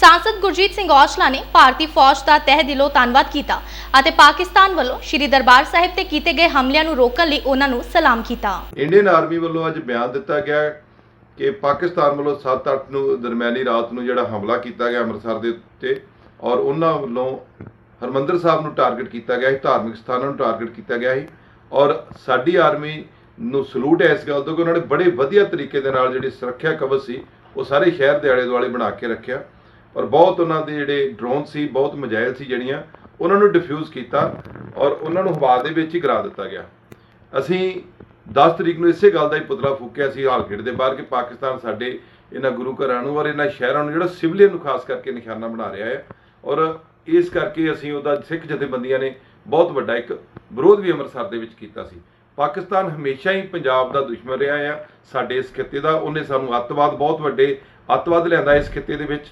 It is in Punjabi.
ਸਾਂਸਦ ਗੁਰਜੀਤ ਸਿੰਘ ਔਜਲਾ ਨੇ ਭਾਰਤੀ ਫੌਜ ਦਾ ਤਹਿ ਦਿਲੋਂ ਧੰਨਵਾਦ ਕੀਤਾ ਅਤੇ ਪਾਕਿਸਤਾਨ ਵੱਲੋਂ ਸ੍ਰੀ ਦਰਬਾਰ ਸਾਹਿਬ ਤੇ ਕੀਤੇ ਗਏ ਹਮਲਿਆਂ ਨੂੰ ਰੋਕਣ ਲਈ ਉਹਨਾਂ ਨੂੰ ਸਲਾਮ ਕੀਤਾ ਇੰਡੀਅਨ ਆਰਮੀ ਵੱਲੋਂ ਅੱਜ ਬਿਆਨ ਦਿੱਤਾ ਗਿਆ ਕਿ ਪਾਕਿਸਤਾਨ ਵੱਲੋਂ 7-8 ਨੂੰ ਦਰਮਿਆਨੀ ਰਾਤ ਨੂੰ ਜਿਹੜਾ ਹਮਲਾ ਕੀਤਾ ਗਿਆ ਅੰਮ੍ਰਿਤਸਰ ਦੇ ਉੱਤੇ ਔਰ ਉਹਨਾਂ ਵੱਲੋਂ ਹਰਮੰਦਰ ਸਾਹਿਬ ਨੂੰ ਟਾਰਗੇਟ ਕੀਤਾ ਗਿਆ ਸੀ ਧਾਰਮਿਕ ਸਥਾਨਾਂ ਨੂੰ ਟਾਰਗੇਟ ਕੀਤਾ ਗਿਆ ਸੀ ਔਰ ਸਾਡੀ ਆਰਮੀ ਨੂੰ ਸਲੂਟ ਹੈ ਇਸ ਗੱਲ ਤੋਂ ਕਿ ਉਹਨਾਂ ਨੇ ਬੜੇ ਵਧੀਆ ਤਰੀਕੇ ਦੇ ਨਾਲ ਜਿਹੜੀ ਸੁਰੱਖਿਆ ਕਵਚ ਸੀ ਉਹ ਸਾਰੇ ਸ਼ਹਿਰ ਦੇ ਆਲੇ ਦੁਆਲੇ ਬਣਾ ਕੇ ਰੱਖਿਆ ਔਰ ਬਹੁਤ ਉਹਨਾਂ ਦੇ ਜਿਹੜੇ ਡਰੋਨ ਸੀ, ਬਹੁਤ ਮਜਾਇਲ ਸੀ ਜਿਹੜੀਆਂ, ਉਹਨਾਂ ਨੂੰ ਡਿਫਿਊਜ਼ ਕੀਤਾ ਔਰ ਉਹਨਾਂ ਨੂੰ ਹਵਾ ਦੇ ਵਿੱਚ ਹੀ ਗਿਰਾ ਦਿੱਤਾ ਗਿਆ। ਅਸੀਂ 10 ਤਰੀਕ ਨੂੰ ਇਸੇ ਗੱਲ ਦਾ ਹੀ ਪੁਤਲਾ ਫੂਕਿਆ ਸੀ ਹਾਲਗੇਟ ਦੇ ਬਾਹਰ ਕਿ ਪਾਕਿਸਤਾਨ ਸਾਡੇ ਇਹਨਾਂ ਗੁਰੂ ਘਰਾਂ ਨੂੰ ਔਰ ਇਹਨਾਂ ਸ਼ਹਿਰਾਂ ਨੂੰ ਜਿਹੜਾ ਸਿਵਲੀਅਨ ਨੂੰ ਖਾਸ ਕਰਕੇ ਨਿਸ਼ਾਨਾ ਬਣਾ ਰਿਹਾ ਹੈ ਔਰ ਇਸ ਕਰਕੇ ਅਸੀਂ ਉਹਦਾ ਸਿੱਖ ਜਥੇਬੰਦੀਆਂ ਨੇ ਬਹੁਤ ਵੱਡਾ ਇੱਕ ਵਿਰੋਧ ਵੀ ਅੰਮ੍ਰਿਤਸਰ ਦੇ ਵਿੱਚ ਕੀਤਾ ਸੀ। ਪਾਕਿਸਤਾਨ ਹਮੇਸ਼ਾ ਹੀ ਪੰਜਾਬ ਦਾ ਦੁਸ਼ਮਣ ਰਿਹਾ ਆ, ਸਾਡੇ ਇਸ ਖਿੱਤੇ ਦਾ, ਉਹਨੇ ਸਾਨੂੰ ਅੱਤਵਾਦ, ਬਹੁਤ ਵੱਡੇ ਅੱਤਵਾਦ ਲਿਆਂਦਾ ਇਸ ਖਿੱਤੇ ਦੇ ਵਿੱਚ।